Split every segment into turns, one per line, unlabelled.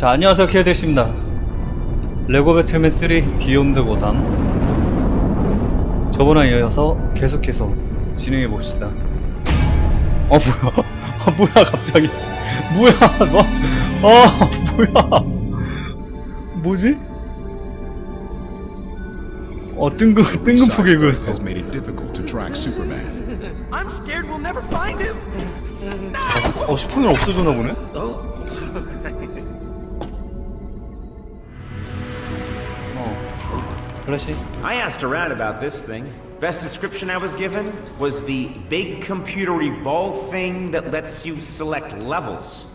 자, 안녕하세요. 케이드입니다. 레고 배틀맨 3 비욘드 고담. 저번에 이어서 계속해서 진행해 봅시다. 어, 뭐야. 아, 뭐야, 갑자기. 뭐야, 너. 아, 뭐야. 뭐지? 어, 뜬금,
never find him.
어, 슈퍼맨 없어졌나 보네? 어. 플래시?
I asked around about this thing. Best description I was given was the big computery ball thing that lets you select levels.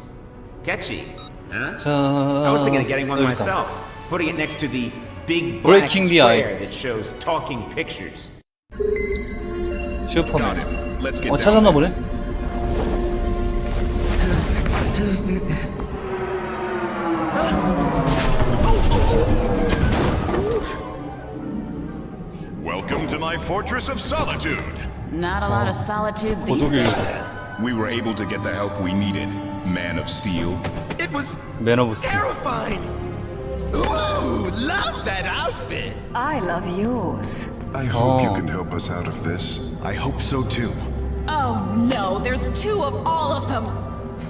Catchy, huh?
자,
I was thinking of getting one
여기다.
myself, putting it next to the big black
Breaking the
square
ice.
that shows talking pictures.
Got
슈퍼맨.
him. Let's get
어,
down
찾았나
there.
보네?
Welcome to my fortress of solitude.
Not a lot of solitude these
고독이
days.
We were able to get the help we needed. Man of Steel.
It was
맨 오브 스틸.
terrifying. Ooh, love that outfit.
I love yours.
I hope you
Oh.
can help us out of this.
I hope so too.
Oh no, there's two of all of them.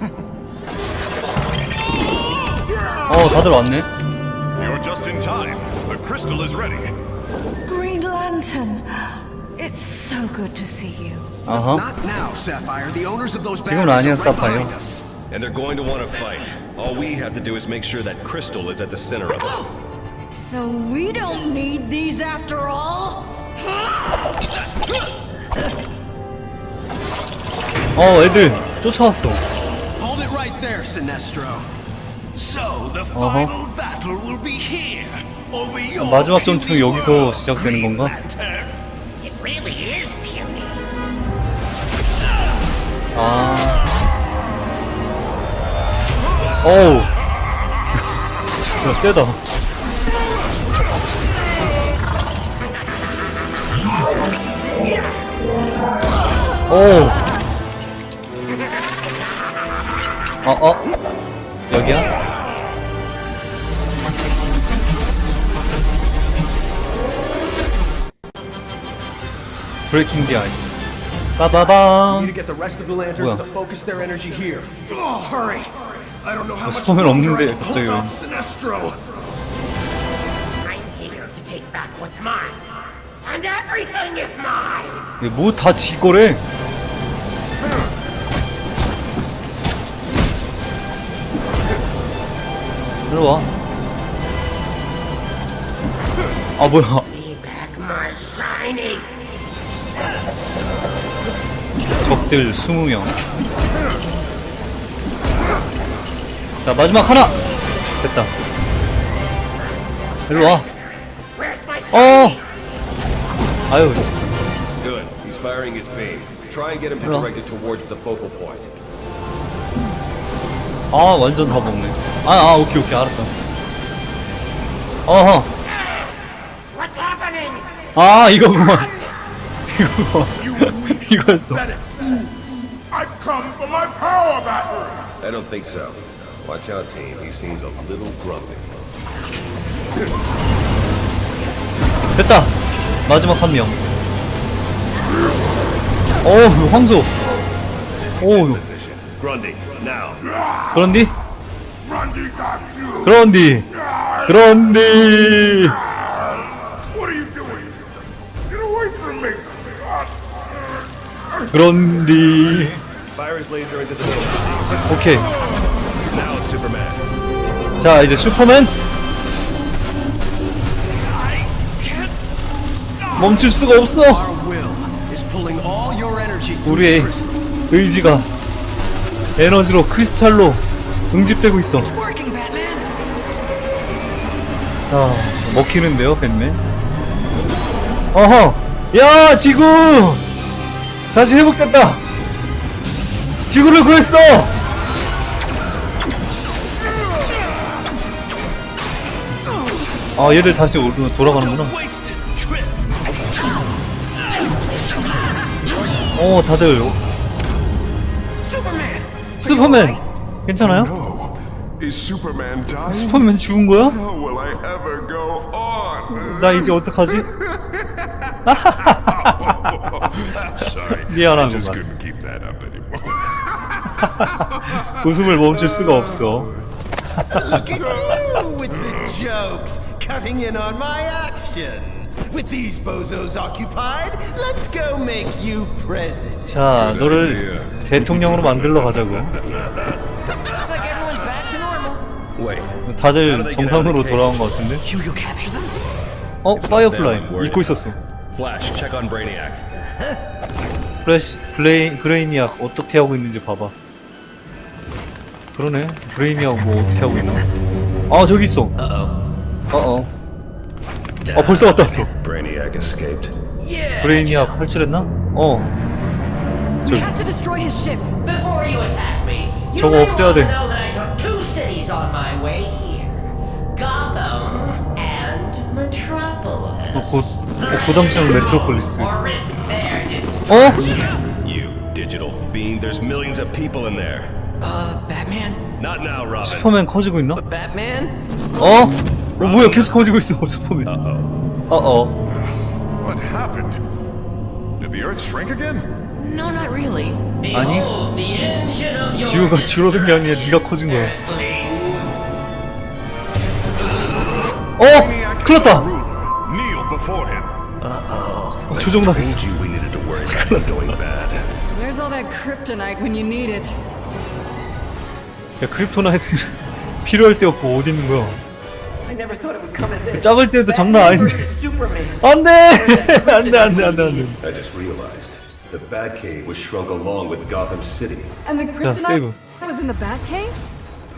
어, 다들 왔네?
You're just in time. The crystal is ready.
Green Lantern. It's so good to see you.
아하.
Not now, Sapphire. The owners of those
지금은
batteries
아니야,
are right
사파이어.
behind us.
And they're going to want to fight. All we have to do is make sure that crystal is at the center of it.
So we don't need these after all?
어, 애들 쫓아왔어.
Hold it right there, Sinestro.
So the
Uh-huh.
final battle will be here. Over your
마지막 전투 여기서 시작되는 건가?
Lantern.
It really is puny.
아. 어우. 야, 세다. 오. 어, 어. 여기야? 브레이킹 디 아이스. 빠바밤.
Need to get the rest of the lanterns
뭐야?
to focus their energy here.
Oh, hurry! I don't know how much
슈퍼맨 없는데 갑자기
hold
왜?
off Sinestro.
I'm here to take back what's mine. And everything is mine.
뭐다 지거래? 일로 와. 아 뭐야? 적들 20명. 자 마지막 하나. 됐다. 일로 와. 어. 아유.
Good. He's firing his beam. Try and get him to direct it towards the focal point.
아 완전 다 먹네. 아, 아 오케이 오케이 알았어. 어허. 아 이거구만. 이거구만. 이거였어.
I've come for my power battery.
I don't think so. Watch out, team. He seems a little grumpy.
됐다. 마지막 한 명. 오 황소. 오. 그런디. 그런디 그런디. 그런디. 오케이.
Now, Superman.
자 이제 슈퍼맨 멈출 수가 없어. 우리의. 의지가 에너지로 크리스탈로 응집되고 있어. 자, 먹히는데요, 뱃맨. 어허! 야, 지구! 다시 회복됐다! 지구를 구했어! 아, 얘들 다시 오- 돌아가는구나. 어, 다들. 슈퍼맨 괜찮아요? 슈퍼맨 죽은 거야? 나 이제 어떡하지?
Anymore.
웃음을 멈출 수가 없어.
Look at you with the jokes, cutting in on my action. With these bozos occupied, let's go make you president.
자, 너를 대통령으로 만들러 가자고. 다들 정상으로 돌아온 것 같은데? 어? 파이어플라이. 잊고 있었어.
Flash, check on Brainiac.
플래시, 블레이, 브레이니악 어떻게 하고 있는지 봐봐. 그러네. 브레이니악 뭐 어떻게 하고 있나? 아, 저기 있어. 어어. 어, 벌써 갔다 왔어. 브레이니악 탈출했나? 어.
We
저기
have
있어.
to destroy his ship.
Before you attack me, you
저거
may
없애야
want
돼.
to know that I took two cities on my way here. Gotham and Metropolis.
어, 고, 어, 고담시장 메트로폴리스.
Or risk their
어?
You digital fiend. There's millions of people in there.
Uh, Batman?
Not now, Robin.
슈퍼맨 커지고 있나?
Batman?
어? 어, 뭐야, 계속 커지고 있어, 슈퍼맨.
Uh-oh.
어어.
What happened? Did the Earth shrink again?
No, not really.
아니, 지구가 줄어든 게 아니라 네가 커진 거야. 어! 큰일 났다!
Kneel before him.
어, 조종당했어.
Told you we needed to worry about them going bad.
Where's all that kryptonite when you need it?
야, 크립토나이트 필요할 때 없고 어디 있는 거야?
I never thought it would come to this.
작을 때도 장난 아닌데.
Superman.
안 돼! 안 돼, 안 돼, 안 돼, 안 돼.
I just realized the Batcave was shrunk along with Gotham City.
And the
자, 세이브.
was in the Batcave?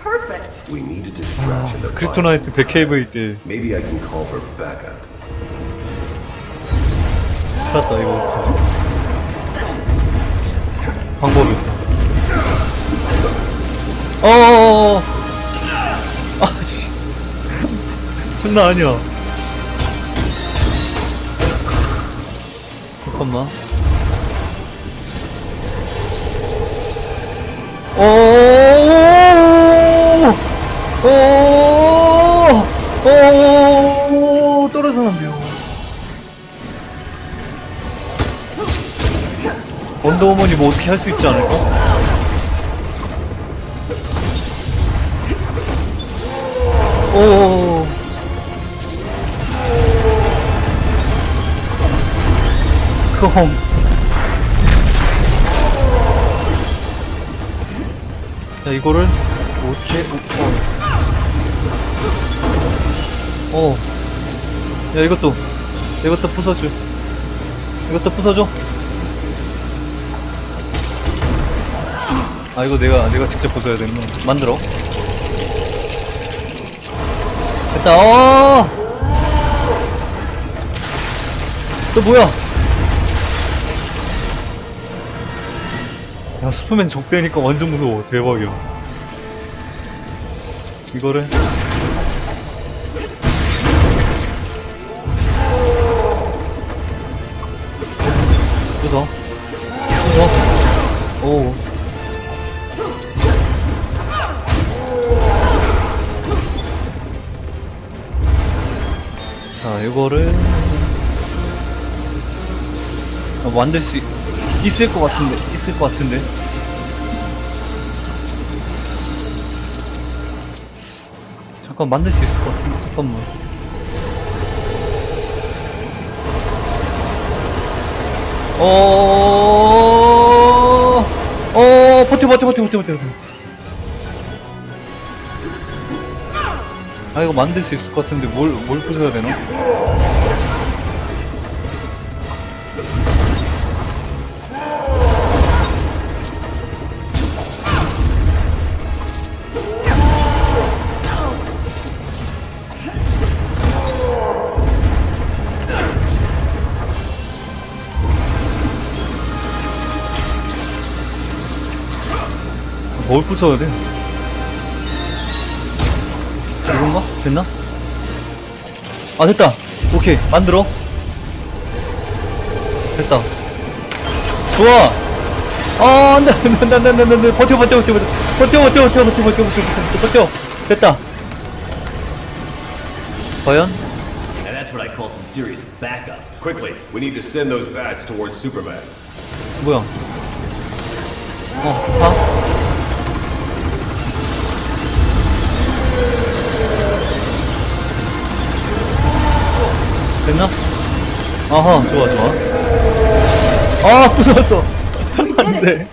Perfect.
We need a distraction device.
크립토나이트 백케이브일 때
Maybe I can call for backup.
살았다, 이거 어떡하지? 방법이 없다. 어어어어. 아, 씨. 장난 아니야. 잠깐만. 원더우먼이 뭐 어떻게 할 수 있지 않을까? 오. 그럼. 자, 이거를 뭐 어떻게, 어. 어. 야, 이것도, 이것도 부숴줘. 이것도 부숴줘. 아 이거 내가 내가 직접 부숴야 되는 거. 만들어. 됐다. 어! 또 뭐야? 야 슈퍼맨 적대니까 완전 무서워. 대박이야. 이거를? 부숴 부숴 오 자, 이거를 아, 만들 수 있, 있을 것 같은데, 있을 것 같은데. 잠깐 만들 수 있을 것 같은데, 잠깐만. 어, 어, 버텨, 버텨, 버텨, 버텨, 버텨. 버텨. 아 이거 만들 수 있을 것 같은데 뭘 뭘 부숴야 되나? 뭘 부숴야 돼? 됐나? 아 됐다 오케이 만들어 됐다 좋아 아 안돼 안돼 안돼 안돼 안돼 버텨 버텨 버텨 버텨 버텨 버텨 버텨 버텨 버텨 버텨 버텨 버텨 됐다. 과연?
And that's what I call some serious backup. Quickly, we need to send those bats towards Superman.
뭐야? 어, 가? 됐나? 아하, 좋아, 좋아. 아, 부서졌어. 안 돼.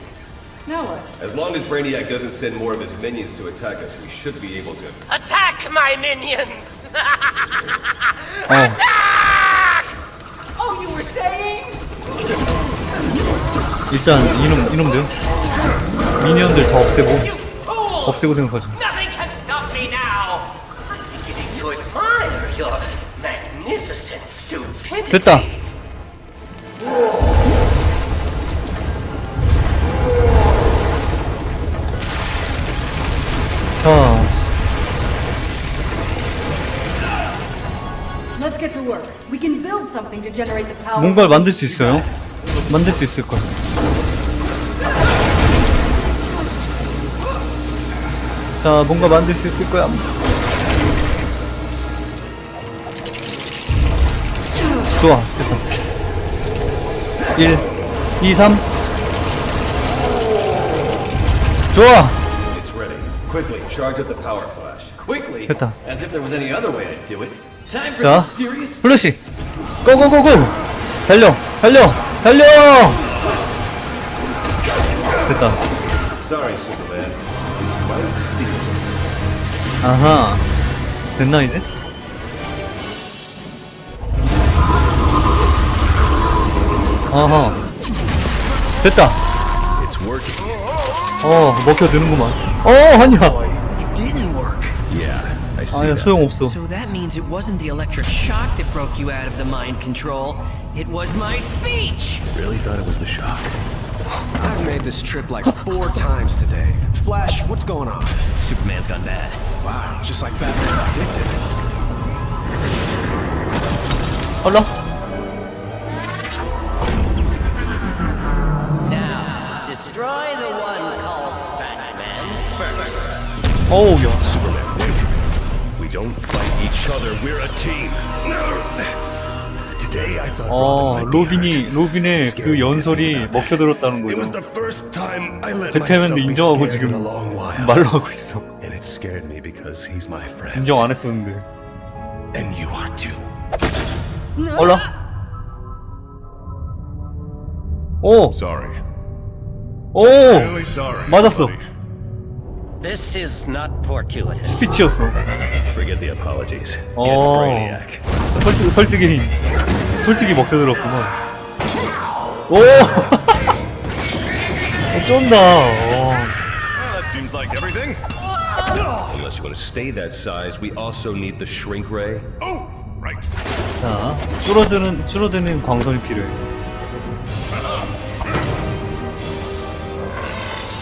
Now what?
As long as Brainiac doesn't send more of his minions to attack us, we should be able to.
Attack my minions!
어,
Oh, you were saying?
일단 이놈, 이놈들. 미니언들 다 없애고,
You!
없애고 생각하자. 됐다. 자,
Let's get to work. We can build something to generate the power.
뭔가를 만들 수 있어요. 만들 수 있을 거야. 자, 뭔가 만들 수 있을 거야. 좋아, 됐다. 1, 2, 3. 좋아!
It's ready. Quickly, charge up the power flash. Quickly?
됐다.
As if there was any other way to do it. Time for
자,
some serious.
플래시! 고고고고! 달려! 달려! 달려! 됐다.
Sorry, Superman. This might steal.
아하. 됐나, 이제? 아하. 됐다.
It's working.
어, 먹혀드는구만. 어, 아니야.
It didn't work.
Yeah, I see
아니야,
that.
소용없어.
So that means it wasn't the electric shock that broke you out of the mind control. It was my speech!
Really thought it was the shock.
I've made this trip like four times today. Flash, what's going on?
Superman's gone bad.
Wow, just like Batman predicted.
얼라? 어우, 야.
Superman, wait. We don't fight each other. We're a team. Today I thought
어,
Robin might be
로빈이,
hurt.
로빈의 그 연설이. 먹혀들었다는
It was
거죠.
the first time I let myself
배트맨도
be
인정하고
scared in a
지금
long while.
말로 하고 있어.
And it scared me because he's my friend.
인정 안 했었는데.
And you are too.
얼라? 오!
Sorry.
오!
Really sorry.
맞았어.
buddy.
This is not fortuitous.
스피치였어.
Forget the apologies. Get
어.
Brainiac.
설득, 설득이, 설득이 먹혀들었구만. 오! 어, 쩐다. 어.
That seems like everything. Unless you want to stay that size, we also need the shrink ray.
Oh, right.
자, 줄어드는, 줄어드는 광선이 필요해.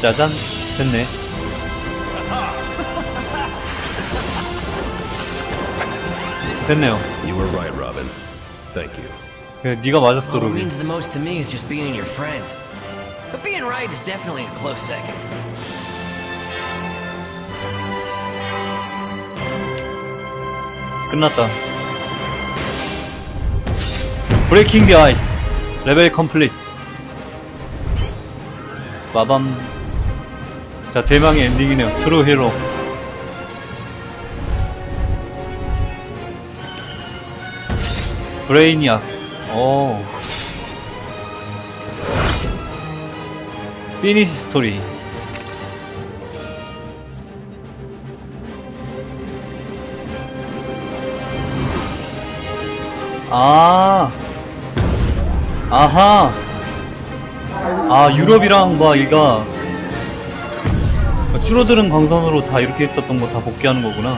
짜잔, 됐네. 됐네요.
You were right, Robin. Thank you.
그래, 네가 맞았어,
What
로빈.
means the most to me is just being your friend. But being right is definitely a close second.
끝났다. 브레이킹 디 아이스. 레벨 컴플릿. 마밤. 자, 대망의 엔딩이네요. 트루 히로. 브레이니악. 오. 피니시 스토리. 아. 아하. 아, 유럽이랑 막 얘가 줄어드는 광선으로 다 이렇게 했었던 거 다 복귀하는 거구나.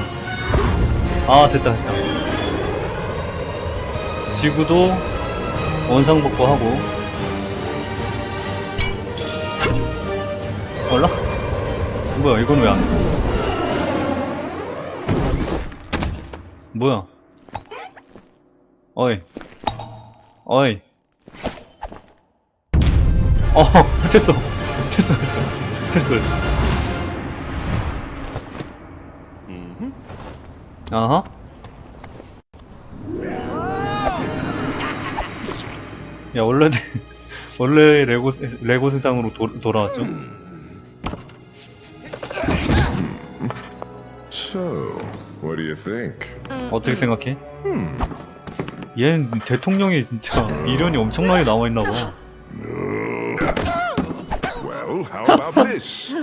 아, 됐다, 됐다. 지구도 원상복구하고. 몰라? 뭐야, 이건 왜 안 돼? 뭐야? 어이. 어이. 어, 됐어. 됐어, 됐어. 됐어, 됐어. 아하. 야, 원래, 원래 레고, 세- 레고 세상으로 도, 돌아왔죠?
So, what do you think?
어떻게 생각해? 얘는 대통령이 진짜 미련이 엄청나게 남아 있나 봐.
Well, how about this?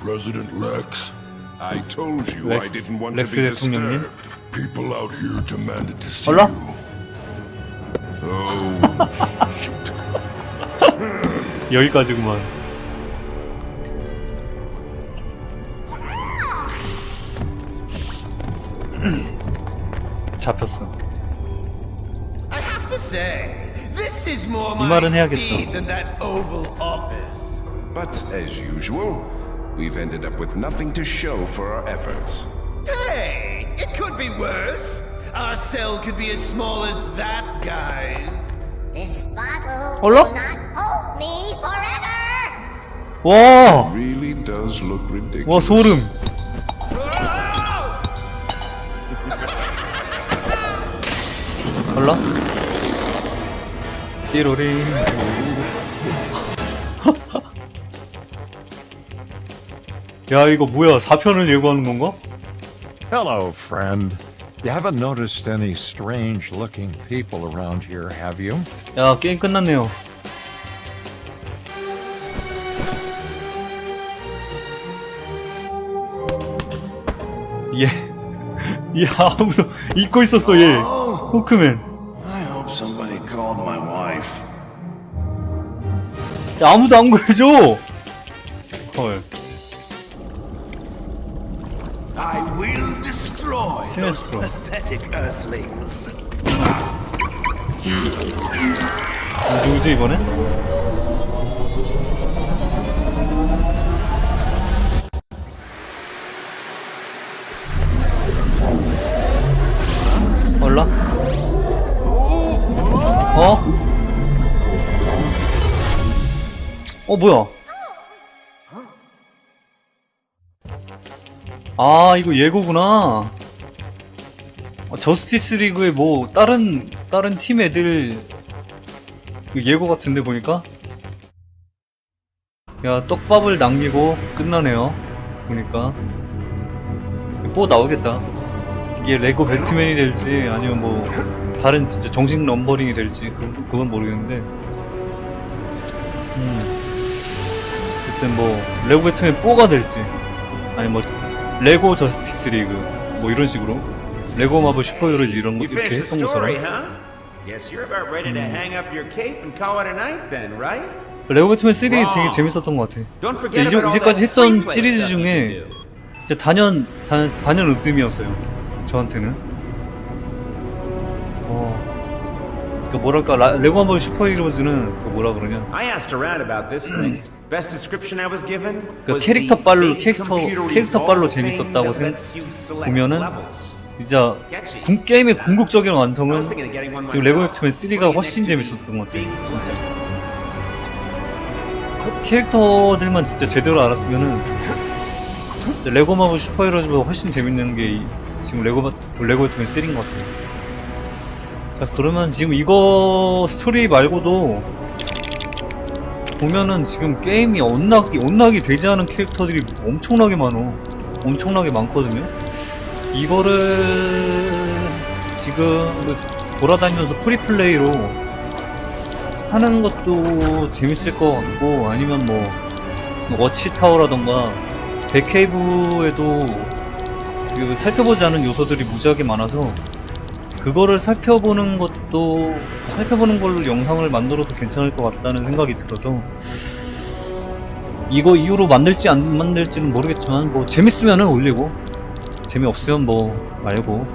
President Lex,
I told you I
렉스,
didn't want to
렉스
be
대통령님?
disturbed.
people out here demanded to see
Hola?
you.
Oh, shoot.
여기까지구만. 잡혔어.
I have to say, this is more
이
my
말은 해야겠어.
speed than that Oval Office.
But as usual, we've ended up with nothing to show for our efforts.
Could be worse. Our cell could be as small as that, guys.
This bottle
Hola?
will not hold me forever!
와!
Really does look ridiculous.
와, 소름. 몰라? 띠로리. 야, 이거 뭐야? 4편을 예고하는 건가?
Hello, friend. You haven't noticed any strange looking people around here, have you?
야, 게임 끝났네요. 얘, 얘 아무도 잊고 있었어, 얘. 호크맨.
I hope somebody called my wife.
야, 아무도 안 구해줘! 헐.
Earthlings.
누구지, 이번엔? 몰라? 어? 어, 뭐야? 아, 이거 예고구나. 어, 저스티스 리그의 뭐, 다른, 다른 팀 애들, 예고 같은데, 보니까? 야, 떡밥을 남기고 끝나네요. 보니까. 뭐 나오겠다. 이게 레고 배트맨이 될지, 아니면 뭐, 다른 진짜 정식 넘버링이 될지, 그, 그건 모르겠는데. 음. 어쨌든 뭐, 레고 배트맨 4가 될지, 아니 뭐, 레고 저스티스 리그, 뭐 이런 식으로. 레고 마블 슈퍼히어로즈 이런 거 이렇게 했던 것처럼. 레고 배트맨 3 되게. 재밌었던 것 같아. 이제, 이제까지 했던 시리즈 중에. 진짜 단연, 단, 단연 으뜸이었어요. 저한테는. 어. 그 뭐랄까, 라, 레고 마블 슈퍼히어로즈는 그 뭐라 그러냐. 그
was
캐릭터 빨로- 캐릭터- 캐릭터 빨로 재밌었다고
that
생-
lets you select
보면은. 진짜 궁, 게임의 궁극적인 완성은 지금 레고. 배트맨 3가
Putting it
훨씬 재밌었던 것 같아요. 진짜.
one.
캐릭터들만 진짜 제대로 알았으면은 레고 마블 슈퍼 히어로즈보다 훨씬 재밌는 게 이- 지금 레고 바- 레고 배트맨 3인 것 같아요. 자 그러면 지금 이거 스토리 말고도 보면은 지금 게임이 언락이 언락이 되지 않은 캐릭터들이 엄청나게 많어. 엄청나게 많거든요. 이거를 지금 돌아다니면서 프리플레이로 하는 것도 재밌을 것 같고 아니면 뭐 워치타워라던가 백케이브에도 그 살펴보지 않은 요소들이 무지하게 많아서 그거를 살펴보는 것도 살펴보는 걸로 영상을 만들어도 괜찮을 것 같다는 생각이 들어서 이거 이후로 만들지 안 만들지는 모르겠지만 뭐 재밌으면은 올리고 재미없으면 뭐 말고.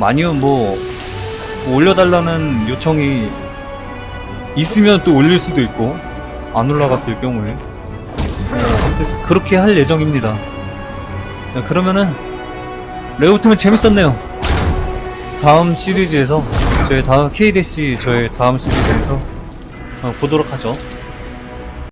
아니면 뭐 올려달라는 요청이 있으면 또 올릴 수도 있고 안 올라갔을 경우에. 어, 그렇게 할 예정입니다. 자, 그러면은 레오팀은 재밌었네요. 다음 시리즈에서 저의 다음 KDC 저의 다음 시리즈에서 어, 보도록 하죠